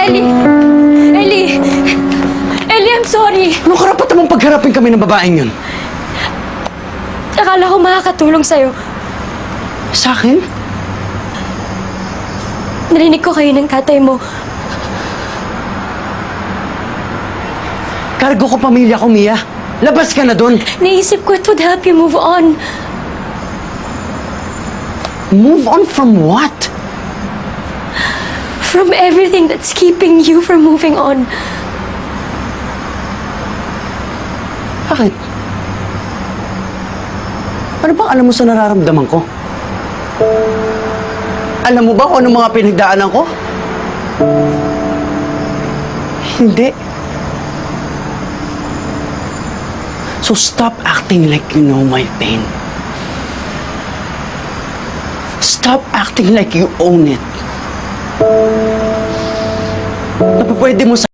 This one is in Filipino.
Ellie! Ellie! Ellie, I'm sorry. Ano karapat mong pagharapin kami ng babaeng yun? Akala ko makakatulong sa'yo. Sa akin? Narinig ko kayo ng tatay mo. Kargo ko pamilya ko, Mia. Labas ka na doon. Naisip ko it would help you move on. Move on from what? From everything that's keeping you from moving on. Bakit? Ano bang alam mo sa nararamdaman ko? Alam mo ba kung anong mga pinagdaanan ko? Hindi. So stop acting like you know my pain. Stop acting like you own it. Na pwede mo sa